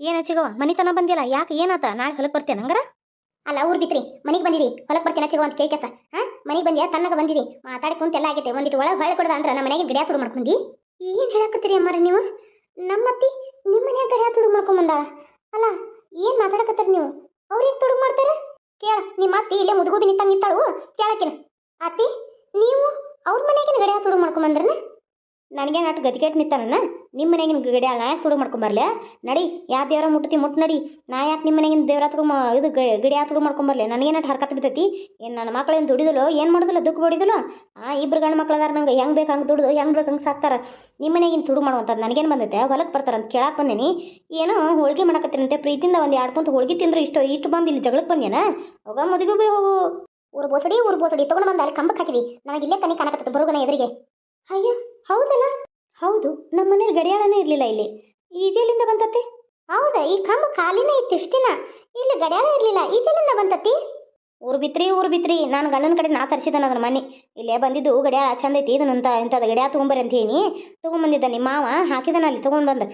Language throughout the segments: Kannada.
ಏನ ಚಿಗವ? ಮನಿತನ ಬಂದಿಲ್ಲ ಯಾಕೆ ಏನಾತ? ನಾಳೆ ಹೊಲಕ್ ಬರ್ತೇನೆ ಹಂಗಾರ? ಅಲ್ಲ ಊರ್ ಬಿತ್ರಿ ಮನಿಗೆ ಬಂದಿದಿ ಹೊಲಕ್ ಬರ್ತೇನೆ ಚಿಗವ ಅಂತ ಕೇಳ್ಕೆಸ ಹಾ? ಮನಿಗೆ ಬಂದ್ಯಾ? ತನ್ನಗ ಬಂದಿದಿ ಮಾತಾಡಿ ಕುಂತ ಎಲ್ಲ ಆಗೈತೆ. ಒಂದಿಟ್ಟು ಒಳಗೆ ಹೊಳೆ ಕೊಡದ ಅಂದ್ರ ನಮ್ಮ ಮನೆಗೆ ಗಡಿಯಾ ತುಡು ಮಾಡ್ಕೊಂಡಿ. ಏನ್ ಹೇಳಕತ್ತೀರಿ ಅಮ್ಮಾರ ನೀವು? ನಮ್ಮತ್ತಿ ನಿಮ್ಮ ಮನ್ಯಾಗ ಗಡಿಯಾ ತುಡು ಮಾಡ್ಕೊಂಡ್ ಬಂದಾಳ. ಅಲ್ಲ ಏನ್ ಮಾತಾಡಕತ್ತೀರಿ ನೀವು? ಅವ್ರಿಗೆ ತುಡು ಮಾಡ್ತಾರ? ಕೇಳ ನಿಮ್ಮ ಅತ್ತಿ ಇಲ್ಲೇ ಮುದುಗೋಬಿ ನಿಂತಂಗ್ ನಿಂತಾಳು? ಕೇಳಕಿನ. ಅತ್ತಿ ನೀವು ಅವ್ರ ಮನೆಗಿನ ಗಡಿಯಾ ತುಡು ಮಾಡ್ಕೊಂಡ್ ಬಂದ್ರನ? ನನಗೆ ನಾಟು ಗದಿಗೆಟ್ ನಿಂತಾನ ನಿಮ್ಮ ಮನೆಗಿನ ಗಡಿ ನಾ ಯಾಕೆ ತುಡು ಮಾಡ್ಕೊಂಬರ್ಲೆ ನಡಿ, ಯಾ ದೇವ್ರ ಮುಟ್ತಿ ಮುಟ್ ನಡಿ. ನಾ ಯಾಕೆ ನಿಮ್ಮ ಮನೆಗಿನ ದೇವರ ತುಡು ಮಾ ಇದು ಗಡಿ ಯಾ ತುಡು ಮಾಡ್ಕೊಂಬರ್ಲೆ ನನಗೆ ನಾಟು ಹರ್ಕತ್ ಬಿತ್ತೈತಿ ಏನು ನನ್ನ ಮಕ್ಳೇನು ದುಡಿದಲು ಏನು ಮಾಡುದಿಲ್ಲ? ದುಃಖ ಬಡಿದಲು ಆ ಇಬ್ಬರು ಗಂಡು ಮಕ್ಳು ಅದಾರ ನಂಗೆ ಹೆಂಗೆ ಬೇಕು ಹಂಗೆ ದುಡಿದು, ಹೆಂಗೆ ಬೇಕು ಹಂಗೆ ಸಾಕ್ತಾರ? ನಿಮ್ಮ ಮನೆಗಿನ ತುಡು ಮಾಡುವಂಥದ್ದು ನನಗೇನು ಬಂದೈತೆ? ಹೊಲಕ್ಕೆ ಬರ್ತಾರ ಅಂತ ಕೇಳಕ್ಕೆ ಬಂದೇನಿ. ಏನು ಹೋಳಿಗೆ ಮಾಡಕತ್ತೀರಂತೆ ಪ್ರೀತಿಯಿಂದ ಒಂದು ಎರಡು ಕುಂತು ಹೋಳಿಗೆ ತಿಂದ್ರೆ ಇಷ್ಟು ಇಷ್ಟು ಬಂದು ಇಲ್ಲಿ ಜಗಳಕ್ಕೆ ಬಂದೇನ ಹೋಗ ಮದುವೆ ಬೇ ಹೋಗು. ಊರು ಬೋಸಡಿ ಊರು ಬೋಸಡಿ, ತಗೊಂಡ್ ಬಂದ ಅಲ್ಲಿ ಕಂಬಕ್ಕೆ ಹಾಕಿದಿ. ನನಗೆ ಇಲ್ಲೇ ತನಿ ಕಾಣಕತ್ತ ಬರುಗನ ಎದುರಿಗೆ. ಅಯ್ಯೋ, ಹೌದಲ್ಲ? ಹೌದು ನಮ್ಮ ಮನೇಲಿ ಗಡಿಯಾಳನೇ ಇರಲಿಲ್ಲ ಇಲ್ಲಿ. ಇದೆಲ್ಲಿಂದ ಬಂತತ್ತೆ? ಹೌದಾ ಈ ಕಂಬ ಖಾಲಿನೇ ಇತ್ತು ಇಷ್ಟಿನ ದಿನ. ಇಲ್ಲಿ ಗಡಿಯಾಳ ಇರಲಿಲ್ಲ ಇದೆಲ್ಲಿಂದ ಬಂತತ್ತಿ? ಊರು ಬಿತ್ರಿ ಊರು ಬಿತ್ರಿ ನಾನು ಗಂಡನ ಕಡೆ ನಾ ತರಿಸಿದ್ದಾನ ಅದನ್ನ ಮನೆ ಇಲ್ಲೇ ಬಂದಿದ್ದು ಗಡಿಯಾಳ ಚಂದ ಐತಿ ಇದನ್ನಂತ ಇಂಥದ್ದು ಗಡಿಯಾಳ ತೊಗೊಂಬರಿ ಅಂತ ಹೇಳಿ ತೊಗೊಂಬಂದಿದ್ದ ನಿಮ್ಮ ಮಾವ ಹಾಕಿದಾನ ಅಲ್ಲಿ ತೊಗೊಂಡು ಬಂದು.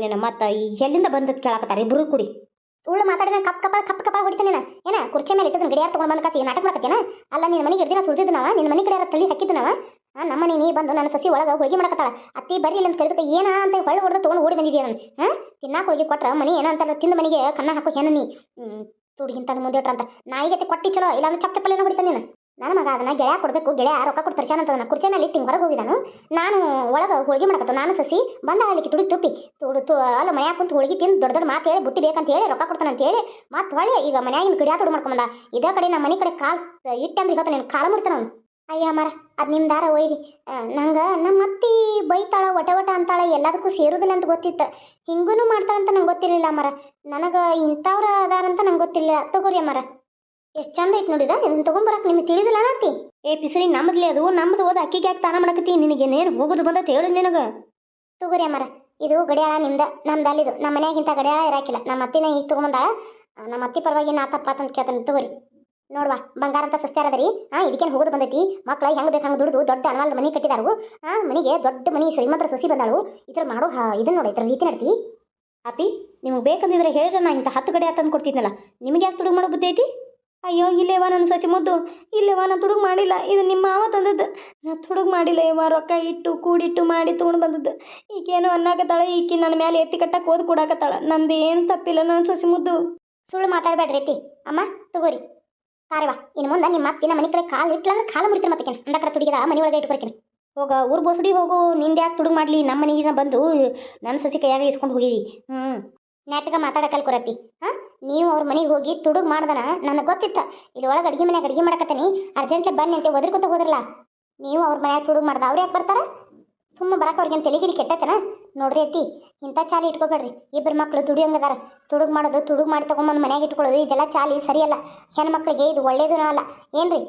ನಿನ್ನ ಮತ್ತು ಎಲ್ಲಿಂದ ಬಂದದ್ದು ಕೇಳಾಕತ್ತಾರೆ ಇಬ್ರು ಕುಡಿ. ಸುಳ್ಳು ಮಾತಾಡಿದ ಕಪ್ ಕಪ ಕಪ್ ಕಪ ಹೊಡಿತಾನೇನ ಏನ, ಕುರ್ಚಿ ಮೇಲೆ ಇಟ್ಟಿದ್ ಗಡಿಯಾರ ತಗೊಂಡ್ ಬಂದ ಕಾಸಿ, ನಾಟಕ ಮಾಡಕತ್ತೇನ ಅಲ್ಲ, ನಿನ್ನ ಮನೆಗೆ ಹಿಡ್ದಿನ ಸುಳ್ದಿದ್ದು ನಿನ್ನ ಮನೆ ಕಡೆ ತಳ್ಳಿ ಹಾಕಿದ್ದು ನಾವ ನಮ್ಮ ಮನೆ ನೀ ಬಂದು ನನ್ನ ಸಸಿ ಒಳಗೆ ಹೋಗಿ ಮಾಡಕತ್ತಾಳ. ಅತ್ತಿ ಇಲ್ಲ ಅಂತ ಕೇಳಿದಕ್ಕೆ ಏನ ಅಂತ ಹೊಳ್ಳಿ ಹೊಡೆದು ತೊಗೊಂಡು ಓಡಿ ಬಂದಿದ್ದೀಯ ನಾನು. ತಿನ್ನಾಕ ಹೋಗಿ ಕೊಟ್ರ ಮನೆ ಏನ ಅಂತಾರ ತಿಂದ ಮನೆಗೆ ಕನ್ನ ಹಾಕೋ ಏನ ನೀ. ಹ್ಮ್ ಮುಂದೆ ಇಟ್ರ ಅಂತ. ನಾಯಿಗತ್ತೆ ಕೊಟ್ಟಿ ಚಲೋ, ಇಲ್ಲಾಂದ್ರೆ ಚಪ್ಪ ಚಪ್ಪಲೇನ ಹೊಡಿತಾನೆ ನನ್ನ ಮಗ ಅದನ್ನ ಗೆಳೆಯ ಕೊಡಬೇಕು, ಗೆಳೆಯ ರೊಕ್ಕ ಕೊಟ್ಟು ತರ್ಸ್ಯಾನಂತ ಅದನ್ನ ಕುರ್ಚೆನಲ್ಲಿ ಇಟ್ಟು ಹೊರಗೆ ಹೋಗಿದ್ದಾನು ನಾನು ಒಳಗೆ ಹೋಳಿಗೆ ಮಾಡಕತ್ತ ನಾನು ಸಸಿ ಬಂದ ಅಲ್ಲಿಗೆ ತುಡಿ ತುಪ್ಪಿ, ತುಡು ತು ಅಲ್ಲ ಮನ್ಯಾಗ ಕುಂತು ಹೋಳಿಗೆ ತಿಂದು ದೊಡ್ಡ ದೊಡ್ಡ ಮಾತು ಹೇಳಿ, ಬುಟ್ಟಿ ಬೇಕಂತ ಹೇಳಿ ರೊಕ್ಕ ಕೊಡ್ತಾನೆ ಅಂತ ಹೇಳಿ ಮತ್ತೆ ಹೊಳ್ಳಿ, ಈಗ ಮನ್ಯಾಗಿನ ಗಿಡ ತುಡು ಮಾಡ್ಕೊಂಬಂದ. ಇದೇ ಕಡೆ ನಮ್ಮ ಮನೆ ಕಡೆ ಕಾಲ್ ಇಟ್ಟಂದ್ರೆ ಇವತ್ತು ನೀನು ಕಾಲ ಮುಡ್ತಾನ ಅಯ್ಯ ಮರ ಅದು ನಿಮ್ಮ ದಾರ ಒಯ್ರಿ. ನಂಗೆ ನಮ್ಮ ಅತ್ತಿ ಬೈತಾಳ ಒಟ ಒಟ ಅಂತಾಳೆ, ಎಲ್ಲದಕ್ಕೂ ಸೇರುದಿಲ್ಲ ಅಂತ ಗೊತ್ತಿತ್ತು. ಹಿಂಗೂ ಮಾಡ್ತಾಳಂತ ನಂಗೆ ಗೊತ್ತಿರಲಿಲ್ಲ ಮರ ನನಗೆ ಇಂಥವ್ರ ಅದಾರಂತ ನಂಗೆ ಗೊತ್ತಿರಲಿಲ್ಲ. ತಗೋರಿ ಮರ ಎಷ್ಟು ಚಂದ ಐತೆ ನೋಡಿದ ಇದನ್ನ ತೊಗೊಂಬರಕ್ಕೆ ನಿಮಗೆ ತಿಳಿದಿಲ್ಲ ಅನಾತಿ ಏ ಪಿಸರಿ ನಮ್ಮದ್ಲಿ ಅದು ನಮ್ದು ಓದ ಅಕ್ಕಿಗೆ ಯಾಕೆ ತಾನ ಮಾಡಕತ್ತಿ? ನಿನಗೇನೇನು ಹೋಗೋದು ಬಂದ ಹೇಳು ನಿನಗೆ. ತಗೋರಿ ಅಮ್ಮರ ಇದು ಗಡಿಯಾಳ ನಿಮ್ದ ನಮ್ದು ಅಲ್ಲಿದು ನಮ್ಮ ಮನ್ಯಾಗಿಂತ ಗಡಿಯಾಳ ಇರಾಕಿಲ್ಲ. ನಮ್ಮ ಅತ್ತಿನ ಈಗ ತೊಗೊಂಬಂದಾಳ. ಆ, ನಮ್ಮ ಅತ್ತಿ ಪರವಾಗಿ ನಾ ತಪ್ಪ ಅಂತ ಕೇಳ್ತಾನೆ ತಗೋರಿ. ನೋಡ್ವಾ ಬಂಗಾರ ಅಂತ ಸಸ್ತಾರ ಅದರಿ. ಹಾ ಇದಕ್ಕೇನು ಹೋಗೋದು ಬಂದೈತಿ? ಮಕ್ಳು ಹೆಂಗ್ ಬೇಕು ಹಂಗೆ ದುಡ್ದು ದೊಡ್ಡ ಅನ್ವಾಲ್ ಮನೆ ಕಟ್ಟಿದಾರು. ಆ ಮನೆಗೆ ದೊಡ್ಡ ಮನೆ ಶ್ರೀಮಂತರ ಸೊಸಿ ಬಂದಾಳು. ಇದ್ರ ಮಾಡೋ ಇದನ್ನ ನೋಡಿ ಇದ್ರ ರೀತಿ ನಡ್ತಿ. ಅಪ್ಪಿ ನಿಮ್ಗೆ ಬೇಕಂದಿದ್ರೆ ಹೇಳ್ರೆ ನಾ ಇಂಥ ಹತ್ತು ಕಡೆ ತಂದು ಕೊಡ್ತಿದ್ನಲ್ಲ ನಿಮಗೆ ಯಾಕೆ ತುಡುಗು ಮಾಡೋ ಬುದ್ಧಿ ಐತಿ? ಅಯ್ಯೋ ಇಲ್ಲೇವಾ ನನ್ನ ಸ್ವಚ್ಛ ಮುದ್ದು? ಇಲ್ಲೇವಾ ನಾನು ತುಡುಗು ಮಾಡಿಲ್ಲ. ಇದು ನಿಮ್ಮ ಮಾವ ತಂದದ್ದು. ನಾ ತುಡುಗು ಮಾಡಿಲ್ಲ ಇವ ರೊಕ್ಕ ಇಟ್ಟು ಕೂಡಿಟ್ಟು ಮಾಡಿ ತೊಗೊಂಡು ಬಂದದ್ದು. ಈಕೇನು ಅನ್ನಾಕತ್ತಾಳ ಈಕಿ ನನ್ನ ಮೇಲೆ ಎತ್ತಿ ಕಟ್ಟಕ್ಕೆ ಓದ್ ಕೊಡಾಕತ್ತಾಳ. ನಂದು ಏನು ತಪ್ಪಿಲ್ಲ ನನ್ನ ಸೊಸಿ ಮುದ್ದು. ಸುಳ್ಳು ಮಾತಾಡಬೇಡ್ರಿ ಅಮ್ಮ ತಗೋರಿ. ಕಾರಿವಾ ಇನ್ನು ಮುಂದೆ ನಿಮ್ಮ ಅತ್ತಿನ ಮನೆ ಕಡೆ ಕಾಲು ಇಟ್ಲಂದ್ರೆ ಕಾಲು ಮುರಿತಾರೆ ಮತ್ತೆ ಅಂದಕ್ರ ತುಡಿಗದ ಮನೆ ಒಳಗೆ ಇಟ್ಕೊಳ್ತೀನಿ ಹೋಗ ಊರು ಬೋಸಡಿ ಹೋಗು. ನಿಂದು ಯಾಕೆ ತುಡುಗು ಮಾಡಲಿ? ನಮ್ಮ ಮನೆಗಿನ ಬಂದು ನನ್ನ ಸಸಿ ಕೈಯಾಗ ಇಸ್ಕೊಂಡು ಹೋಗಿದಿ. ಹ್ಞೂ ನೆಟ್ಗೆ ಮಾತಾಡಕಲ್ ಕೊರತಿ ಹಾ? ನೀವು ಅವ್ರ ಮನೆಗೆ ಹೋಗಿ ತುಡುಗ್ ಮಾಡ್ದನ? ನನಗೆ ಗೊತ್ತಿತ್ತ. ಇಲ್ಲಿ ಒಳಗೆ ಅಡುಗೆ ಮನೆಗೆ ಅಡ್ಗೆ ಮಾಡಕತ್ತೀನಿ. ಅರ್ಜೆಂಟ್ಲಿ ಬನ್ನಿ ಅಂತ ಒದರ್ಕೊತ ಹೋದ್ರಲ್ಲ. ನೀವು ಅವ್ರ ಮನ್ಯಾಗ ತುಡುಗ್ ಮಾಡ್ದ ಅವ್ರು ಯಾಕೆ ಬರ್ತಾರ? ಸುಮ್ಮ ಬರಕ್ಕೆ ಅವ್ರಿಗೆ ತಲೆಗಿರಿ ಕೆಟ್ಟತನ? ನೋಡ್ರಿ ಅತ್ತಿ, ಇಂಥ ಚಾಲಿ ಇಟ್ಕೋಬೇಡ್ರಿ. ಇಬ್ಬರು ಮಕ್ಳು ದುಡಿಯೋಂಗದಾರ. ತುಡುಗ್ ಮಾಡೋದು, ತುಡುಗ್ ಮಾಡಿ ತಗೊಂಬಂದು ಮನ್ಯಾಗ ಇಟ್ಕೊಳ್ಳೋದು, ಇದೆಲ್ಲ ಚಾಲಿ, ಸರಿಯಲ್ಲ. ಹೆಣ್ಮಕ್ಳಿಗೆ ಇದು ಒಳ್ಳೇದೂ ಅಲ್ಲ. ಏನ್ರಿ?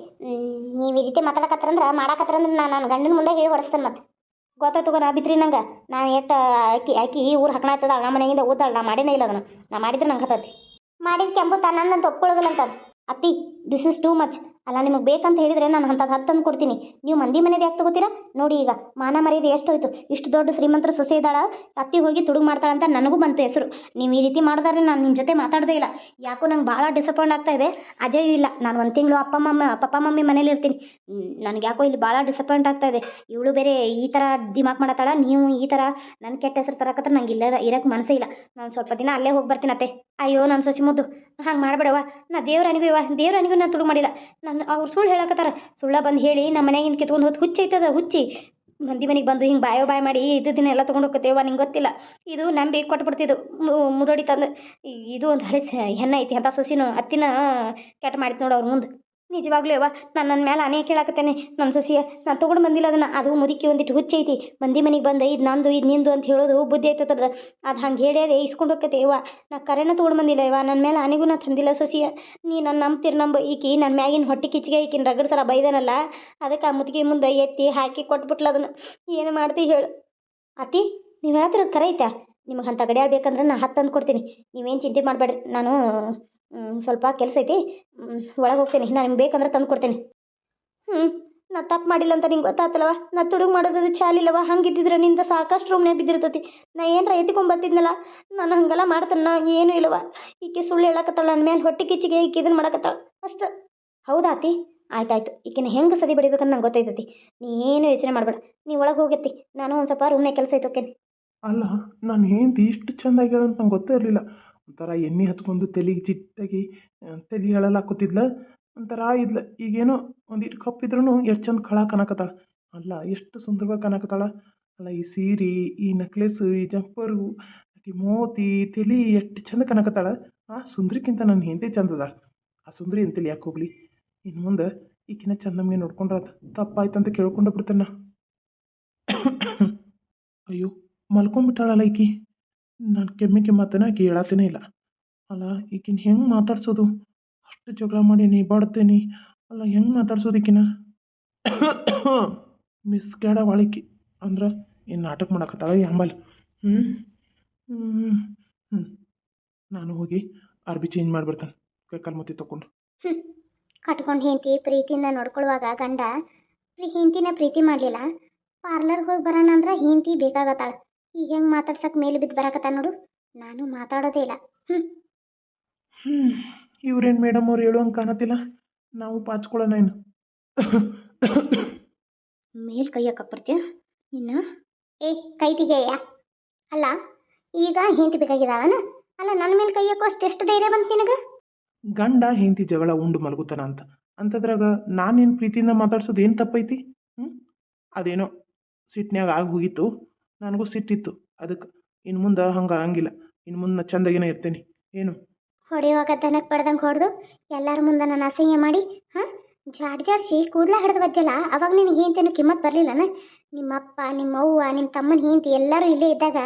ನೀವು ಈ ರೀತಿ ಮಾತಾಡಕತ್ತಾರಂದ್ರೆ, ಮಾಡಾಕತ್ತಾರಂದ್ರೆ ನಾನು ನನ್ನ ಗಂಡನ ಮುಂದೆ ಹೇಳಿ ಹೊಡಿಸ್ತೇನೆ ಮತ್ತೆ ಗೊತ್ತಾಯ್ತು ನಾ ಬಿತ್ರಿ ನಂಗೆ. ನಾನು ಎಟ್ಟು ಆಕಿ ಆಕಿ ಊರು ಆಗ್ತದ ಅಣ್ಣ ಮನೆಯಿಂದ ಓದಾಳ ನಾ ಮಾಡಿನೇ ಇಲ್ಲ ಅದನ್ನು. ನಾ ಮಾಡಿದ್ರೆ ನಂಗೆ ಹತ್ತತಿ ಮಾಡಿದ ತನ್ನಂತ ಒಪ್ಕೊಳ್ಳೋದಿಲ್ಲ ಅಂತ ಅತ್ತಿ ದಿಸ್ ಇಸ್ ಟೂ ಮಚ್ ಅಲ್ಲ, ನಿಮಗೆ ಬೇಕಂತ ಹೇಳಿದ್ರೆ ನಾನು ಅಂಥದ್ದು ಹತ್ತು ತಂದು ಕೊಡ್ತೀನಿ. ನೀವು ಮಂದಿ ಮನೆದು ಯಾಕೆ ತಗೋತೀರಾ? ನೋಡಿ ಈಗ, ಮಾನ ಮರ್ಯಾದೆ ಎಷ್ಟು ಹೋಯ್ತು ಇಷ್ಟು ದೊಡ್ಡ ಶ್ರೀಮಂತರ ಸೊಸೆ ಇದ್ದಾಳ ಅತ್ತಿ ಹೋಗಿ ತುಡುಗು ಮಾಡ್ತಾಳಂತ ನನಗೂ ಬಂತು ಹೆಸರು. ನೀವು ಈ ರೀತಿ ಮಾಡಿದ್ರೆ ನಾನು ನಿಮ್ಮ ಜೊತೆ ಮಾತಾಡದೇ ಇಲ್ಲ. ಯಾಕೋ ನಂಗೆ ಭಾಳ ಡಿಸಪಾಯಿಂಟ್ ಆಗ್ತಾ ಇದೆ. ಅಜಯ್ ಇಲ್ಲ, ನಾನು ಒಂದು ತಿಂಗಳು ಅಪ್ಪ ಮಮ್ಮ ಪಪ್ಪ ಮಮ್ಮಿ ಮನೇಲಿ ಇರ್ತೀನಿ. ನನಗೆ ಯಾಕೋ ಇಲ್ಲಿ ಭಾಳ ಡಿಸಪಾಯಿಂಟ್ ಆಗ್ತಾ ಇದೆ. ಇವಳು ಬೇರೆ ಈ ಥರ ದಿಮಾಕ್ ಮಾಡತ್ತಾಳ, ನೀವು ಈ ಥರ ನನ್ನ ಕೆಟ್ಟ ಹೆಸರು ತರಕತ್ರ ನಂಗೆ ಇಲ್ಲ ಇರಕ್ಕೆ ಮನಸ್ಸೇ ಇಲ್ಲ. ನಾನು ಸ್ವಲ್ಪ ದಿನ ಅಲ್ಲೇ ಹೋಗಿ ಬರ್ತೀನಿ ಅತ್ತೆ. ಅಯ್ಯೋ ನನ್ನ ಸೊಸಿ ಮುದ್ದು. ಹಂಗೆ ಮಾಡಬೇಡವ ನಾ ದೇವ್ರ ಇವ ದೇವ್ರ ಅನಿಗೂ ನಾನು ತುಳು ಮಾಡಿಲ್ಲ. ನಾನು, ಅವ್ರು ಸುಳ್ಳು ಹೇಳಕತ್ತಾರ. ಸುಳ್ಳ ಬಂದು ಹೇಳಿ ನಮ್ಮ ಮನೆಗಿಂದ ಕಿತ್ಕೊಂಡು ಹೋದ್ ಹುಚ್ಚಿ ಐತದ, ಹುಚ್ಚಿ. ಮಂದಿ ಮನೆಗೆ ಬಂದು ಹಿಂಗೆ ಬಾಯೋ ಬಾಯ್ ಮಾಡಿ ಇದು ದಿನ ಎಲ್ಲ ತೊಗೊಂಡು ಹೋಗ್ತೇವ ನಿಂಗೆ ಗೊತ್ತಿಲ್ಲ. ಇದು ನಂಬಿ ಕೊಟ್ಬಿಡ್ತಿದ್ದು. ಮುದೋಡಿ ತಂದು, ಇದು ಒಂದು ಹಳೆ ಹೆಣ್ಣ ಐತಿ ಅಂತ ಸೊಸಿನೂ ಅತ್ತಿನ ಕೆಟ್ಟ ಮಾಡಿತ್ತು ನೋಡು ಅವ್ರ ಮುಂದೆ. ನಿಜವಾಗ್ಲೂ ಯವ್ವ, ನಾನು ನನ್ನ ಮೇಲೆ ಅನೇ ಕೇಳಾಕತ್ತೇನೆ ನನ್ನ ಸೊಸಿಯ, ನಾನು ತೊಗೊಂಡು ಬಂದಿಲ್ಲ ಅದನ್ನು. ಅದು ಮುದುಕಿ ಒಂದಿಟ್ಟು ಹುಚ್ಚೈತಿ. ಮಂದಿ ಮನೆಗೆ ಬಂದು, ಇದು ನಂದು, ಇದು ನಿಂದು ಅಂತ ಹೇಳೋದು ಬುದ್ಧಿ ಐತದ ಅದು ಹಂಗೆ ಹೇಳಿ ಇಸ್ಕೊಂಡು ಹೋಗ್ತೈತೆ ಯವ್ವ. ನಾ ಕರೆನ ತೊಗೊಂಡು ಬಂದಿಲ್ಲ ಯವ್ವ. ನನ್ನ ಮೇಲೆ ಅನಿಗೂ ನಾ ತಂದಿಲ್ಲ ಸೊಸಿಯ. ನೀ ನನ್ನ ನಂಬ್ತಿರ್ ನಂಬ. ಈಕಿ ನನ್ನ ಮ್ಯಾಗಿನ ಹೊಟ್ಟೆ ಕಿಚ್ಚಿಗೆ ಈಕಿನ ರಗಡ್ ಸರ ಬೈದನಲ್ಲ. ಅದಕ್ಕೆ ಆ ಮುದುಕಿ ಮುಂದೆ ಎತ್ತಿ ಹಾಕಿ ಕೊಟ್ಬಿಟ್ಲ ಅದನ್ನು. ಏನು ಮಾಡ್ತಿ ಹೇಳು. ಅತಿ ನೀವು ಹೇಳ್ತಿರೋದು ಕರೆ ಐತಾ ನಿಮಗೆ ಅಂಥ ಗಡಿಯಾಳ ಬೇಕಂದ್ರೆ ನಾ ಹತ್ತು ತಂದು ಕೊಡ್ತೀನಿ. ನೀವೇನು ಚಿಂತೆ ಮಾಡಬೇಡ್ರಿ ನಾನು ಸ್ವಲ್ಪ ಕೆಲಸ ಐತಿ. ಒಳಗೆ ಹೋಗ್ತೇನೆ. ನಾನು ನಿಮ್ಗೆ ಬೇಕಂದ್ರೆ ತಂದು ಕೊಡ್ತೇನೆ. ಹ್ಞೂ ನಾ ತಪ್ಪು ಮಾಡಿಲ್ಲ ಅಂತ ನಿಂಗೆ ಗೊತ್ತಾತಲ್ಲವ ನಾ ತುಡುಗು ಮಾಡೋದು ಚಾಲಿಲ್ಲವ ಹಂಗಿದ್ದಿದ್ರೆ ನಿಂದ ಸಾಕಷ್ಟು ರೂಮ್ನಾಗ ಬಿದ್ದಿರ್ತೈತಿ. ನಾ ಏನರ ಎತ್ಕೊಂಬತ್ತಿದ್ನಲ್ಲ? ನಾನು ಹಂಗೆಲ್ಲ ಮಾಡ್ತಾನೆ, ನಾ ಏನೂ ಇಲ್ಲವ? ಈಕೆ ಸುಳ್ಳು ಹೇಳಕತ್ತಾಳ ನನ್ನ ಮೇಲೆ ಹೊಟ್ಟೆ ಕಿಚ್ಚಿಗೆ ಈಕೆ ಇದನ್ನು ಮಾಡಕತ್ತಾಳ. ಅಷ್ಟು. ಹೌದಾತಿ ಆಯ್ತಾಯ್ತು. ಈಕಿನ ಹೆಂಗೆ ಸದಿ ಬಡಿಬೇಕಂತ ನಂಗೆ ಗೊತ್ತೈತತಿ. ನೀ ಏನು ಯೋಚನೆ ಮಾಡಬೇಡ. ನೀ ಒಳಗೆ ಹೋಗತ್ತಿ ನಾನು ಒಂದು ಸ್ವಲ್ಪ ರೂಮ್ನಾಗ ಕೆಲಸ ಐತೆ ಓಕೆ ಅಲ್ಲ, ನಾನು ಏನು ಇಷ್ಟು ಚೆಂದಾಗಿ ಹೇಳಂತ ನಂಗೆ ಗೊತ್ತೇ ಇರಲಿಲ್ಲ. ಒಂಥರ ಎಣ್ಣೆ ಹತ್ಕೊಂಡು ತಲೆಗೆ ಚಿಟ್ಟಾಗಿ ಆ, ತಲೆ ಹೇಳಲ್ಲ ಒಂಥರ ಇದ್ಲ. ಈಗೇನೋ ಒಂದಿಟ್ಟು ಕಪ್ಪಿದ್ರೂ ಎಷ್ಟು ಚಂದ ಕಳ ಕಾಣಕತ್ತಾಳ ಅಲ್ಲ ಎಷ್ಟು ಸುಂದರವಾಗಿ ಕಾಣಕತ್ತಾಳ ಅಲ್ಲ ಈ ಸೀರೆ ಈ ನೆಕ್ಲೆಸ್ ಈ ಜಂಪರು ಈ ಮೋತಿ ತಲೆ ಎಷ್ಟು ಚಂದ ಕಾಣಕತ್ತಾಳ ಆ ಸುಂದ್ರಿಕ್ಕಿಂತ ನನ್ನ ಹೆಂಡತಿ ಚಂದ ಅದಾಳ ಆ ಸುಂದರಿ ಅಂತೇಳಿ ಯಾಕೆ ಹೋಗ್ಲಿ? ಇನ್ನು ಮುಂದೆ ಈಕಿನ ಚಂದ ನಮಗೆ ನೋಡ್ಕೊಂಡ್ರ ತಪ್ಪಾಯ್ತಂತ ಕೇಳ್ಕೊಂಡು ಬಿಡ್ತೇನೆ ಅಯ್ಯೋ ಮಲ್ಕೊಂಡ್ಬಿಟ್ಟಾಳಲ್ಲ ಈಕಿ. ನಾನು ಕೆಮ್ಮಿ ಕೆಮ್ಮತ್ತನ ಆಕಿ ಇಲ್ಲ. ಅಲ್ಲ, ಈಕಿನ ಹೆಂಗೆ ಮಾತಾಡ್ಸೋದು? ಅಷ್ಟು ಜಗಳ ಮಾಡೀನಿ ಬಡ್ತೇನಿ ಅಲ್ಲ, ಹೆಂಗೆ ಮಾತಾಡ್ಸೋದು ಈಕಿನ? ಮಿಸ್ ಕ್ಯಾಡ ವಾಳಿಕಿ ಅಂದ್ರೆ ಏನು ನಾಟಕ ಮಾಡಕತ್ತಾಳ ಅಂಬಲ್. ಹ್ಞೂ ಹ್ಞೂ ಹ್ಞೂ ನಾನು ಹೋಗಿ ಅರ್ಬಿ ಚೇಂಜ್ ಮಾಡಿಬಿಡ್ತಾನೆ. ಕೈ ಕಾಲು ಮುತ್ತಿ ತೊಗೊಂಡು ಕಟ್ಕೊಂಡು ಹೆಂಡತಿ ಪ್ರೀತಿಯಿಂದ ನೋಡ್ಕೊಳ್ಳುವಾಗ ಗಂಡ ಹೆಂಡತಿನ ಪ್ರೀತಿ ಮಾಡಲಿಲ್ಲ. ಪಾರ್ಲರ್ಗೆ ಹೋಗಿ ಬರೋಣ ಅಂದ್ರೆ ಹೆಂಡತಿ ಬೇಕಾಗತ್ತಾಳ. ಈಗ ಹೆಂಗೆ ಮಾತಾಡ್ಸಕ್ಕೆ ಮೇಲೆ ಬಿದ್ದು ಬರಾಕತ್ತ ನೋಡು. ನಾನು ಮಾತಾಡೋದೇ ಇಲ್ಲ. ಹ್ಞೂ ಹ್ಞೂ ಇವ್ರೇನು ಮೇಡಮ್ ಅವ್ರು ಹೇಳು ಹಂಗೆ ಕಾಣತ್ತಿಲ್ಲ. ನಾವು ಪಾಚ್ಕೊಳ್ಳೋಣ ಏನು ಮೇಲ್ ಕೈ ಹಾಕಪ್ಪರ್ತೀಯ ಇನ್ನ ಏ ಕೈ ತೆಗೆಯ ಅಲ್ಲ ಈಗ ಹೆಂಡತಿ ಬೇಕಾಗಿದ್ದಾವನ ಅಲ್ಲ ನನ್ನ ಮೇಲೆ ಕೈ ಹಾಕೋ ಅಷ್ಟು ಎಷ್ಟು ಧೈರ್ಯ ಬಂತು ನಿನಗೆ? ಗಂಡ ಹೆಂಡತಿ ಜಗಳ ಉಂಡು ಮಲಗುತ್ತಾನ ಅಂತ. ಅಂಥದ್ರಾಗ ನಾನೇನು ಪ್ರೀತಿಯಿಂದ ಮಾತಾಡ್ಸೋದು ಏನು ತಪ್ಪೈತಿ? ಹ್ಞೂ ಅದೇನೋ ಸಿಟ್ನ್ಯಾಗ ಆಗಿ ಹೋಗಿತ್ತು. ನನಗೂ ಸಿಟ್ಟಿತ್ತು. ಅದಕ್ಕೆ ಇನ್ನು ಮುಂದೆ ಹಂಗೆ ಆಗಂಗಿಲ್ಲ. ಇನ್ನು ಮುಂದೆ ನಾ ಇರ್ತೀನಿ ಇರ್ತೇನೆ. ಏನು? ಹೊಡೆಯುವಾಗ ದನಕ್ಕೆ ಬಡ್ದಂಗೆ ಹೊಡೆದು ಎಲ್ಲರ ಮುಂದೆ ನಾನು ಅಸಹ್ಯ ಮಾಡಿ, ಹಾಂ? ಜಾಡ್ ಜಾಡ್ಸಿ ಕೂದಲ ಹಿಡಿದು ಬದ್ದಿಲ್ಲ ಅವಾಗ ನಿನಗೆ ಹೆಂತೇನು ಕಿಮ್ಮತ್ ಬರಲಿಲ್ಲನ? ನಿಮ್ಮಪ್ಪ ನಿಮ್ಮ ಅವ್ವ ನಿಮ್ಮ ತಮ್ಮನ ಹೆಂಡತಿ ಎಲ್ಲರೂ ಇಲ್ಲೇ ಇದ್ದಾಗ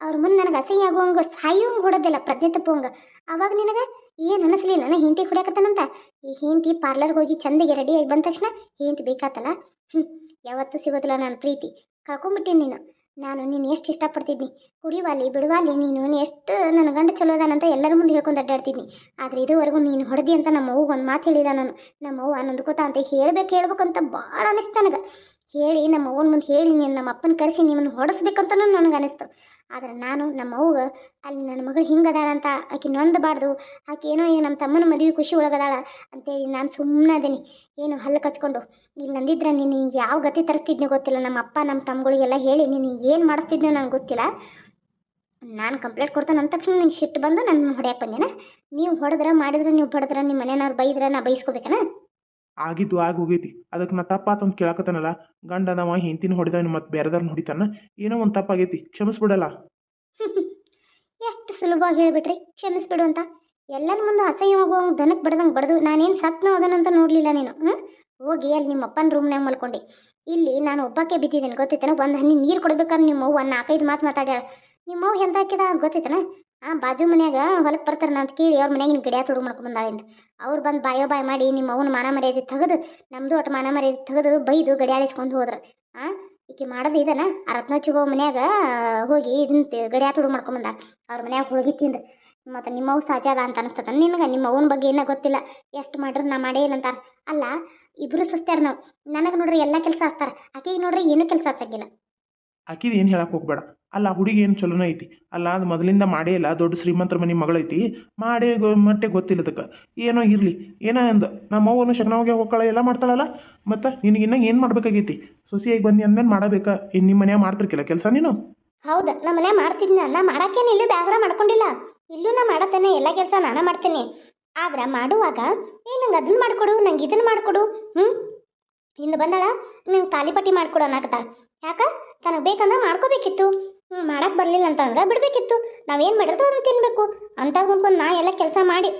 ಅವ್ರ ಮುಂದೆ ನನಗೆ ಅಸಹ್ಯ ಆಗುವಂಗೆ ಸಾಯುವಂಗೆ ಹೊಡೋದಿಲ್ಲ ಪ್ರಜ್ಞೆ ತಪ್ಪುವಂಗೆ. ಅವಾಗ ನಿನಗೆ ಏನು ಅನಿಸ್ಲಿಲ್ಲ ಹೇಂತಿ ಹೆಂಡತಿ ಹೊಡ್ಯಾಕತ್ತಾನಂತ ಈ ಹೆಂಡತಿ ಪಾರ್ಲರ್ಗೆ ಹೋಗಿ ಚಂದಿಗೆ ರೆಡಿಯಾಗಿ ಬಂದ ತಕ್ಷಣ ಹೆಂಡತಿ ಬೇಕಾತಲ್ಲ? ಹ್ಞೂ ಯಾವತ್ತೂ ಸಿಗೋದಿಲ್ಲ ನನ್ನ ಪ್ರೀತಿ. ಕಳ್ಕೊಂಬಿಟ್ಟೀನಿ ನೀನು. ನಾನು ನೀನು ಎಷ್ಟು ಇಷ್ಟಪಡ್ತಿದ್ನಿ ಕುಡಿವಾಲಿ ಬಿಡುವಾಲಿ ನೀನು ಎಷ್ಟು ನನ್ನ ಗಂಡ ಚಲೋ ಅದಾನಂತ ಎಲ್ಲರ ಮುಂದೆ ಹೇಳ್ಕೊಂಡು ಅಡ್ಡಾಡ್ತಿದ್ನಿ. ಆದರೆ ಇದುವರೆಗೂ ನೀನು ಹೊಡೆದಿ ಅಂತ ನಮ್ಮ ಅವ್ವ ಒಂದು ಮಾತು ಹೇಳಿದ ನಾನು ನಮ್ಮ ಅವ್ವ ನೊಂದ್ಕೋತ ಅಂತ ಹೇಳ್ಬೇಕು ಹೇಳ್ಬೇಕಂತ ಭಾಳ ಅನಿಸ್ತು ನನಗೆ. ಹೇಳಿ, ನಮ್ಮ ಅವ್ವನ ಮುಂದೆ ಹೇಳಿ, ನೀನು ನಮ್ಮ ಅಪ್ಪನ ಕರೆಸಿ ನಿಮ್ಮನ್ನು ಹೊಡೆಸ್ಬೇಕಂತನೂ ನನಗೆ ಅನಿಸ್ತು. ಆದರೆ ನಾನು ನಮ್ಮ ಅಲ್ಲಿ ನನ್ನ ಮಗಳು ಹಿಂಗದಾಳ ಅಂತ, ಆಕೆ ನೊಂದಬಾರ್ದು, ಆಕೆ ಏನೋ ಈಗ ನಮ್ಮ ತಮ್ಮನ ಮದುವೆ ಖುಷಿ ಒಳಗದಾಳ ಅಂತೇಳಿ ನಾನು ಸುಮ್ಮನೆ ಅದೇನಿ ಏನು ಹಲ್ಲು ಕಚ್ಕೊಂಡು, ಇಲ್ಲಿ ನಂದಿದ್ರೆ ನೀನು ಯಾವ ಗತಿ ತರಿಸ್ತಿದ್ನೋ ಗೊತ್ತಿಲ್ಲ, ನಮ್ಮ ಅಪ್ಪ ನಮ್ಮ ತಮ್ಮಗಳಿಗೆಲ್ಲ ಹೇಳಿ, ನೀನು ಏನು ಮಾಡಿಸ್ತಿದ್ನೋ ನನಗೆ ಗೊತ್ತಿಲ್ಲ. ನಾನು ಕಂಪ್ಲೇಂಟ್ ಕೊಡ್ತಾನೆ ಅಂದ ತಕ್ಷಣ ನಿಂಗೆ ಸಿಟ್ಟು ಬಂದು ನನ್ನ ಹೊಡೆಯಕ್ಕೆ ಬಂದೇನ? ನೀವು ಹೊಡೆದ್ರೆ, ಮಾಡಿದ್ರೆ, ನೀವು ಬಡದ್ರೆ ನಿಮ್ಮ ಮನೆಯವ್ರು ಬೈದ್ರೆ ನಾ ಬೈಸ್ಕೋಬೇಕನ? ಆಗಿದ್ದು ಆಗಿ ಹೋಗೈತಿ. ಅದಕ್ಕೆ ನಾ ತಪ್ಪಾತ ಅಂತ ಕೇಳಕತ್ತಾನಲ್ಲ ಗಂಡ ಅದಾವ ಹೆಂಡ್ತಿನ ಹೊಡೆದವನು ಮತ್ತು ಬೇರೆದವ್ರನ್ನ ಹೊಡಿತಾನ, ಏನೋ ಒಂದು ತಪ್ಪಾಗೈತಿ, ಕ್ಷಮಿಸ್ಬಿಡಲ್ಲ. ಎಷ್ಟು ಸುಲಭವಾಗಿ ಹೇಳಿಬಿಟ್ರಿ, ಕ್ಷಮಿಸ್ಬಿಡು ಅಂತ. ಎಲ್ಲರ ಮುಂದೆ ಅಸಹ್ಯ ಹೋಗುವಂಗೆ ದನಕ್ಕೆ ಬಡ್ದಂಗೆ ಬಡ್ದು, ನಾನೇನು ಸತ್ನ ಹೋದನಂತ ನೋಡಲಿಲ್ಲ ನೀನು ಹ್ಞೂ ಹೋಗಿ ಅಲ್ಲಿ ನಿಮ್ಮ ಅಪ್ಪನ ರೂಮ್ನಾಗ ಮಲ್ಕೊಂಡೆ. ಇಲ್ಲಿ ನಾನು ಒಬ್ಬಕ್ಕೆ ಬಿದ್ದಿದ್ದೇನೆ, ಗೊತ್ತೈತನ? ಒಂದು ಹನಿ ನೀರು ಕೊಡ್ಬೇಕಾದ್ರೆ ನಿಮ್ಮ ಅವ್ವ ನಾಲ್ಕೈದು ಮಾತು ಮಾತಾಡ್ಯಾಳ. ನಿಮ್ಮ ಎಂತ ಹಾಕಿದ ಅಂತ ಗೊತ್ತೈತನ? ಆ ಬಾಜು ಮನ್ಯಾಗ ಹೊಲಕ್ಕೆ ಬರ್ತಾರೆ ಅಂತ ಕೇಳಿ ಅವ್ರ ಮನ್ಯಾಗ ನಿನ್ನ ಗಡಿಯ ತುಡುಗು ಮಾಡ್ಕೊಂಡ್ ಅಂತ ಅವ್ರು ಬಂದು ಬಾಯೋ ಬಾಯ್ ಮಾಡಿ ನಿಮ್ಮ ಅವನ ಮಾನ ಮರ್ಯಾದೆ ತೆಗೆದು ನಮ್ಮದು ಒಟ್ಟು ಮಾನ ಮರ್ಯಾದೆ ತೆಗೆದು ಬೈದು ಗಡಿಯಾಳಿಸ್ಕೊಂಡು ಹೋದ್ರು. ಆ? ಈಕೆ ಮಾಡೋದು ಇದನ, ಆ ರತ್ನೋಚಿಗೋ ಮನ್ಯಾಗ ಹೋಗಿ ಇದನ್ನ ಗಡಿಯ ತುಡುಗು ಮಾಡ್ಕೊಂಬಂದ ಅವ್ರ ಮನ್ಯಾಗ ಹೋಗಿ ತಿಂದು ಮತ್ತು ನಿಮ್ಮವ್ ಸಾಜಾದ ಅಂತ ಅನಿಸ್ತದ. ನಿನಗೆ ನಿಮ್ಮ ಅವನ ಬಗ್ಗೆ ಏನೋ ಗೊತ್ತಿಲ್ಲ. ಎಷ್ಟು ಮಾಡ್ರು ನಾ ಮಾಡೇ ಅಂತಾರ. ಅಲ್ಲ, ಇಬ್ರು ಸುಸ್ತಾರ ನಾವು. ನನಗೆ ನೋಡ್ರಿ ಎಲ್ಲ ಕೆಲಸ ಹಚ್ತಾರ ಆಕೆಗೆ ನೋಡ್ರಿ ಏನೂ ಕೆಲಸ ಹಚ್ಚಂಗಿಲ್ಲ ಆಕಿದು ಏನು ಹೇಳಕ್ಕೆ ಹೋಗ್ಬೇಡ. ಅಲ್ಲ ಹುಡುಗಿ ಏನು ಚಲೋನೇ ಐತಿ? ಅಲ್ಲ, ಅದು ಮೊದಲಿಂದ ಮಾಡೇ ಇಲ್ಲ, ದೊಡ್ಡ ಶ್ರೀಮಂತರ ಮನೆ ಮಗಳೈತಿ. ಮಾಡೇ ಗೊ, ಮಟ್ಟೆ ಗೊತ್ತಿಲ್ಲ ಅದಕ್ಕೆ. ಏನೋ ಇರಲಿ, ಏನೋ ಅಂದ, ನಮ್ಮ ಅವ್ವನು ಶಕ್ನವಾಗೆ ಹೋಗ್ಕಳ, ಎಲ್ಲ ಮಾಡ್ತಾಳಲ್ಲ? ಮತ್ತು ನಿನಗೆ ಇನ್ನೂ ಏನು ಮಾಡ್ಬೇಕಾಗೈತಿ? ಸೊಸೆಯಾಗಿ ಬಂದು ಅಂದ್ಮೇಲೆ ಮಾಡಬೇಕಾ? ಇನ್ನು ನಿಮ್ಮ ಮನ್ಯಾಗ ಮಾಡ್ತಿರ್ಕಿಲ್ಲ ಕೆಲಸ ನೀನು? ಹೌದು, ನಮ್ಮ ಮನೆ ಮಾಡ್ತಿದ್ನ. ನಾ ಮಾಡಕ್ಕೇನು ಇಲ್ಲೂ ಬೇಸರ ಮಾಡ್ಕೊಂಡಿಲ್ಲ. ಇಲ್ಲೂ ನಾ ಮಾಡತ್ತೇನೆ ಎಲ್ಲ ಕೆಲಸ ನಾನು ಮಾಡ್ತೇನೆ. ಆದ್ರೆ ಮಾಡುವಾಗ, ಏ ನಂಗೆ ಅದನ್ನ ಮಾಡಿಕೊಡು, ನಂಗೆ ಇದನ್ನ ಮಾಡಿಕೊಡು ಹ್ಞೂ ಹಿಂದೆ ಬಂದಾಳ, ನಂಗೆ ತಾಲಿಪಟ್ಟಿ ಮಾಡ್ಕೊಡೋಣ ಅನ್ನಕತ್ತಾಳ ಯಾಕ? ತನಗೆ ಬೇಕಂದ್ರೆ ಮಾಡ್ಕೋಬೇಕಿತ್ತು. ಮಾಡಕ್ಕೆ ಬರಲಿಲ್ಲ ಅಂತಂದ್ರೆ ಬಿಡಬೇಕಿತ್ತು. ನಾವೇನು ಮಾಡಿರ್ತೋ ಅದನ್ನ ತಿನ್ನಬೇಕು ಅಂತ ಕುಂತ್ಕೊಂಡು ನಾ ಎಲ್ಲ ಕೆಲಸ ಮಾಡಿ.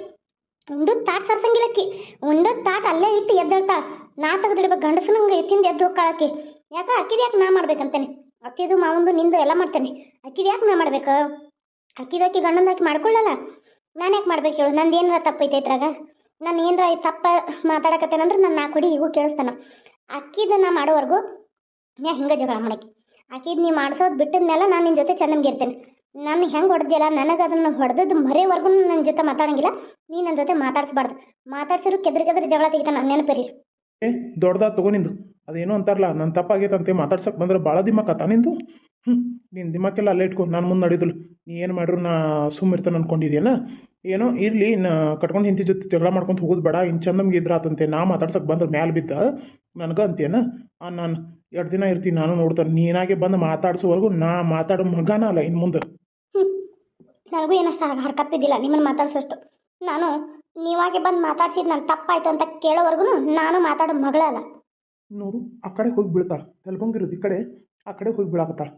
ಉಂಡದ ತಾಟ್ ಸರ್ಸಂಗಿಲ್ಲಕ್ಕಿ. ಉಂಡದ ತಾಟ್ ಅಲ್ಲೇ ಇಟ್ಟು ಎದ್ದೇಳ್ತಾ. ನಾ ತೆಗೆದಿಡ್ಬೇಕು ಗಂಡಸನಂಗೆ ಎತ್ತಿಂದ ಎದ್ದು ಕಾಳಕ್ಕೆ ಯಾಕೆ? ಅಕ್ಕಿದ ಯಾಕೆ ನಾ ಮಾಡ್ಬೇಕಂತೇನೆ. ಅಕ್ಕಿದು ಮಾವಂದು ನಿಂದು ಎಲ್ಲ ಮಾಡ್ತೇನೆ. ಅಕ್ಕಿದು ಯಾಕೆ ನಾ ಮಾಡ್ಬೇಕು? ಅಕ್ಕಿದು ಅಕ್ಕಿ ಗಂಡಂದು ಹಾಕಿ ಮಾಡ್ಕೊಳ್ಳಲ್ಲ ನಾನು ಯಾಕೆ ಮಾಡ್ಬೇಕು ಹೇಳು? ನಂದು ಏನಾರ ತಪ್ಪೈತೆ ಇದ್ರಾಗ? ನಾನು ಏನಾರ ತಪ್ಪ ಮಾತಾಡಕತ್ತೇನಂದ್ರೆ ನನ್ನ ನಾ ಕುಡಿ ಈಗೂ ಕೇಳಿಸ್ತಾನ. ಅಕ್ಕಿದ ನಾ ಮಾಡೋವರೆಗೂ ನಾ ಹಿಂಗೆ ಜಗಳ ಮಾಡಕ್ಕೆ. ಅಕ್ಕಿದ್ ನೀ ಮಾಡಿಸೋದು ಬಿಟ್ಟಿದ ಮೇಲೆ ನಾನು ನಿನ್ನ ಜೊತೆ ಚಂದಂಗೆ ಇರ್ತೇನೆ. ನಾನು ಹೆಂಗೆ ಹೊಡೆದಿಲ್ಲ ನನಗೆ ಅದನ್ನು ಹೊಡೆದದ್ದು ಮರೆವರೆಗೂ ನನ್ನ ಜೊತೆ ಮಾತಾಡಂಗಿಲ್ಲ. ನೀ ನನ್ನ ಜೊತೆ ಮಾತಾಡಿಸ್ಬಾರ್ದು. ಮಾತಾಡ್ಸಿರು ಕೆದ್ರ ಕೆದ್ರ ಜಗಳ ತೆಗಿತಾನೆ ನನ್ನ ನೆನಪಿರಲಿ ಏ ತಗೋ ನಿಂದು. ಅದೇನೋ ಅಂತಾರಲ್ಲ ನನ್ನ ಅಂತ ಮಾತಾಡ್ಸಕ್ಕೆ ಬಂದ್ರೆ ಭಾಳ ದಿಮಾಕತ್ತ ನಿಂದು. ಹ್ಞೂ ನಿನ್ನ ದಿಮಾಕೆಲ್ಲ ಅಲ್ಲೇ ಇಟ್ಕೊ ನಾನು ಮುಂದೆ ನಡೆದಿಲ್ಲ ನೀ ಏನು ಮಾಡ್ರು ನಾ ಸುಮ್ಮಿರ್ತಾನೆ ಅಂದ್ಕೊಂಡಿದ್ಯಲ್ಲ ಏನೋ ಇರಲಿ ನಾ ಕಟ್ಕೊಂಡು ಹಿಂತಿ ಜೊತೆ ಜಗಳ ಮಾಡ್ಕೊಂತ ಹೋಗೋದು ಬೇಡ ಇನ್ನು ಚಂದಮ್ಗೆ ಇದ್ರಾತಂತೆ ನಾ ಮಾತಾಡ್ಸಕ್ಕೆ ಬಂದ್ರೆ ಮ್ಯಾಲೆ ಬಿದ್ದ ನನಗೆ ಅಂತೇನ ಆ ನಾನು ಎರಡು ದಿನ ಇರ್ತೀನಿ ನಾನು ನೋಡ್ತಾನೆ ನೀನಾಗೆ ಬಂದು ಮಾತಾಡ್ಸೋವರೆಗೂ ನಾ ಮಾತಾಡೋ ಮಗನ ಅಲ್ಲ ಇನ್ನು ಮುಂದೆ. ನನಗೂ ಏನಷ್ಟು ಹರ್ಕತ್ತಿದ್ದಿಲ್ಲ ನಿಮ್ಮನ್ನು ಮಾತಾಡ್ಸೋಷ್ಟು. ನಾನು ನೀವಾಗೆ ಬಂದು ಮಾತಾಡ್ಸಿದ್ ನಾನು ತಪ್ಪಾಯ್ತು ಅಂತ ಕೇಳೋವರೆಗೂ ನಾನು ಮಾತಾಡೋ ಮಗಳಲ್ಲ ನೋಡು ಆ ಕಡೆ ಹೋಗಿ ಬೀಳ್ತಾಳೆ ತೆಲ್ಗೊಂಗಿರೋದು ಈ ಕಡೆ ಆ ಕಡೆ ಹೋಗಿ ಬೀಳಾಕತ್ತಾಳ.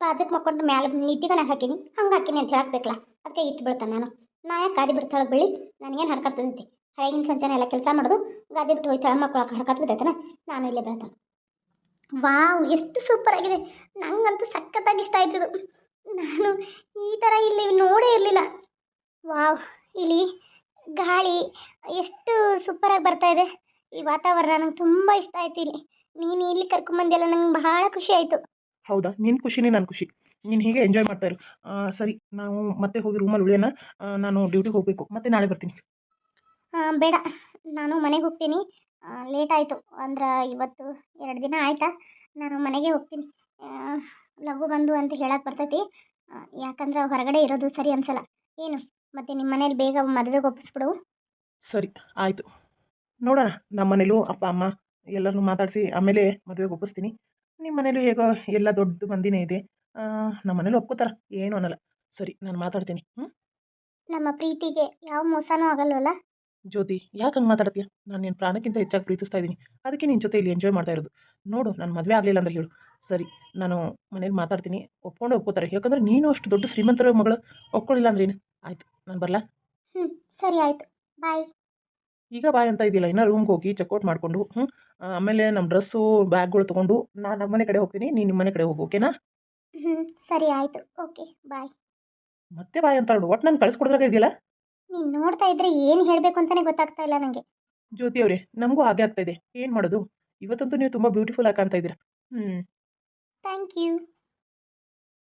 ಬಾಜಕ್ ಮಕ್ಕೊಂಡು ಮ್ಯಾಲೆ ನಾನು ಹಾಕೀನಿ, ಹಂಗೆ ಹಾಕೀನಿ ಅಂತ ಹೇಳಕ್ಬೇಕಲ್ಲ. ಅದಕ್ಕೆ ಇತ್ತು ಬಿಡ್ತಾನೆ ನಾನು. ನಾ ಯಾಕೆ ಗಾದಿ ಬಿಡ್ತಾಳೆ ಬೆಳಿ ನನಗೇನು ಹರ್ಕತ್ತೈತಿ ಹಳೆಗಿನ ಸಂಜೆನೆ ಎಲ್ಲ ಕೆಲಸ ಮಾಡೋದು, ಗಾದಿ ಬಿಟ್ಟು ಹೋಯ್ತಾಳ ಮಕ್ಕಳಕ್ಕೆ ಹರ್ಕತ್ ಬಿದ್ದೈತನ? ನಾನು ಇಲ್ಲೇ ಬೀಳ್ತಾನೆ. ವಾವ್, ಎಷ್ಟು ಸೂಪರ್ ಆಗಿದೆ. ನಂಗಂತೂ ಸಖತ್ತಾಗಿ ಇಷ್ಟ ಆಯ್ತಿದು ನಾನು ಈ ಥರ ಇಲ್ಲಿ ನೋಡೇ ಇರಲಿಲ್ಲ. ವಾವ್, ಇಲ್ಲಿ ಗಾಳಿ ಎಷ್ಟು ಸೂಪರಾಗಿ ಬರ್ತಾ ಇದೆ. ಈ ವಾತಾವರಣ ನಂಗೆ ತುಂಬ ಇಷ್ಟ ಆಯ್ತು ಇಲ್ಲಿ. ನೀನು ಇಲ್ಲಿ ಕರ್ಕೊಂಬಂದಿಲ್ಲ ನಂಗೆ ಬಹಳ ಖುಷಿ ಆಯಿತು. ಹೌದಾ? ನಿನ್ನ ಖುಷಿನೇ ನನ್ನ ಖುಷಿ. ನೀನು ಹೀಗೆ ಎಂಜಾಯ್ ಮಾಡ್ತಾ ಇರು. ಸರಿ ನಾವು ಮತ್ತೆ ಹೋಗಿ ರೂಮಲ್ಲಿ ಉಳಿಯೋಣ. ನಾನು ಡ್ಯೂಟಿಗೆ ಹೋಗಬೇಕು. ಮತ್ತೆ ನಾಳೆ ಬರ್ತೀನಿ. ಬೇಡ. ನಾನು ಮನೆಗೆ ಹೋಗ್ತೀನಿ. ಲೇಟ್ ಆಯಿತು. ಅಂದ್ರೆ ಇವತ್ತು ಎರಡು ದಿನ ಆಯ್ತಾ? ನಾನು ಮನೆಗೆ ಹೋಗ್ತೀನಿ. ಲಘು ಬಂದು ಅಂತ ಹೇಳಕ್ಕೆ ಬರ್ತೈತಿ. ಯಾಕಂದ್ರೆ ಹೊರಗಡೆ ಇರೋದು ಸರಿ ಅನ್ಸಲ್ಲ. ಏನು? ಮತ್ತೆ ನಿಮ್ಮ ಮನೇಲಿ ಬೇಗ ಮದುವೆಗೆ ಒಪ್ಪಿಸ್ಬಿಡು. ಸರಿ ಆಯಿತು. ನೋಡೋಣ. ನಮ್ಮ ಮನೇಲೂ ಅಪ್ಪ ಅಮ್ಮ ಎಲ್ಲರನ್ನೂ ಮಾತಾಡಿಸಿ ಆಮೇಲೆ ಮದುವೆಗೆ ಒಪ್ಪಿಸ್ತೀನಿ. ನಿಮ್ಮ ಮನೇಲಿ ಹೇಗೋ ಎಲ್ಲ ದೊಡ್ಡ ಮಂದಿನೇ ಇದೆ. ನಮ್ಮ ಮನೇಲಿ ಒಪ್ಕೋತಾರ. ಏನು ಅನ್ನಲ್ಲ. ಸರಿ ನಾನು ಮಾತಾಡ್ತೀನಿ. ಹ್ಞೂ ನಮ್ಮ ಪ್ರೀತಿಗೆ ಯಾವ ಮೋಸನೂ ಆಗಲ್ವಲ್ಲ? ಜ್ಯೋತಿ ಯಾಕೆ ಹಂಗೆ ಮಾತಾಡ್ತೀಯ? ನಾನು ನಿನ್ನ ಪ್ರಾಣಕ್ಕಿಂತ ಹೆಚ್ಚಾಗಿ ಪ್ರೀತಿಸ್ತಾ ಇದ್ದೀನಿ. ಅದಕ್ಕೆ ನಿನ್ನ ಜೊತೆ ಇಲ್ಲಿ ಎಂಜಾಯ್ ಮಾಡ್ತಾ ಇರೋದು. ನೋಡು ನಾನು ಮದುವೆ ಆಗಲಿಲ್ಲ ಅಂದ್ರೆ ಹೇಳು. ಸರಿ ನಾನು ಮನೇಲಿ ಮಾತಾಡ್ತೀನಿ. ಒಪ್ಕೊಂಡು ಒಪ್ಕೋತಾರೆ. ಯಾಕಂದ್ರೆ ನೀನು ಅಷ್ಟು ದೊಡ್ಡ ಶ್ರೀಮಂತರ ಮಗಳು ಒಪ್ಕೊಳ್ಳಿಲ್ಲ ಅಂದ್ರೆ ಏನು? ಆಯಿತು ನಾನು ಬರಲಾ? ಹ್ಞೂ ಸರಿ ಆಯಿತು. ಬಾಯ್. ಈಗ ಬಾಯ್ ಅಂತ ಇದಿಲ್ಲ ಇನ್ನೂ ರೂಮ್ಗೆ ಹೋಗಿ ಚೆಕ್ಔಟ್ ಮಾಡಿಕೊಂಡು ಹ್ಞೂ ಆಮೇಲೆ ನಮ್ಮ ಡ್ರೆಸ್ಸು ಬ್ಯಾಗ್ಗಳು ತೊಗೊಂಡು ನಾನು ನಮ್ಮ ಮನೆ ಕಡೆ ಹೋಗ್ತೀನಿ ನೀನು ನಿಮ್ಮ ಮನೆ ಕಡೆ ಹೋಗು ಓಕೆನಾ ಹ್ಞೂ ಸರಿ ಆಯಿತು ಓಕೆ ಬಾಯ್ ಮತ್ತೆ ಬಾಯ್ ಅಂತ ಒಟ್ಟು ನಾನು ಕಳಿಸ್ಕೊಡ್ದಾಗ ಇದೆಯಲ್ಲ ನೀನು ನೋಡ್ತಾ ಇದ್ರೆ ಏನು ಹೇಳಬೇಕು ಅಂತಲೇ ಗೊತ್ತಾಗ್ತಾ ಇಲ್ಲ ನನಗೆ ಜ್ಯೋತಿ ಅವರೇ ನಮಗೂ ಹಾಗೆ ಆಗ್ತಾ ಇದೆ ಏನು ಮಾಡೋದು? ಇವತ್ತಂತೂ ನೀವು ತುಂಬ ಬ್ಯೂಟಿಫುಲ್ ಆಗಿ ಕಾಣ್ತಾ ಇದ್ದೀರಾ. ಹ್ಞೂ ಥ್ಯಾಂಕ್ ಯು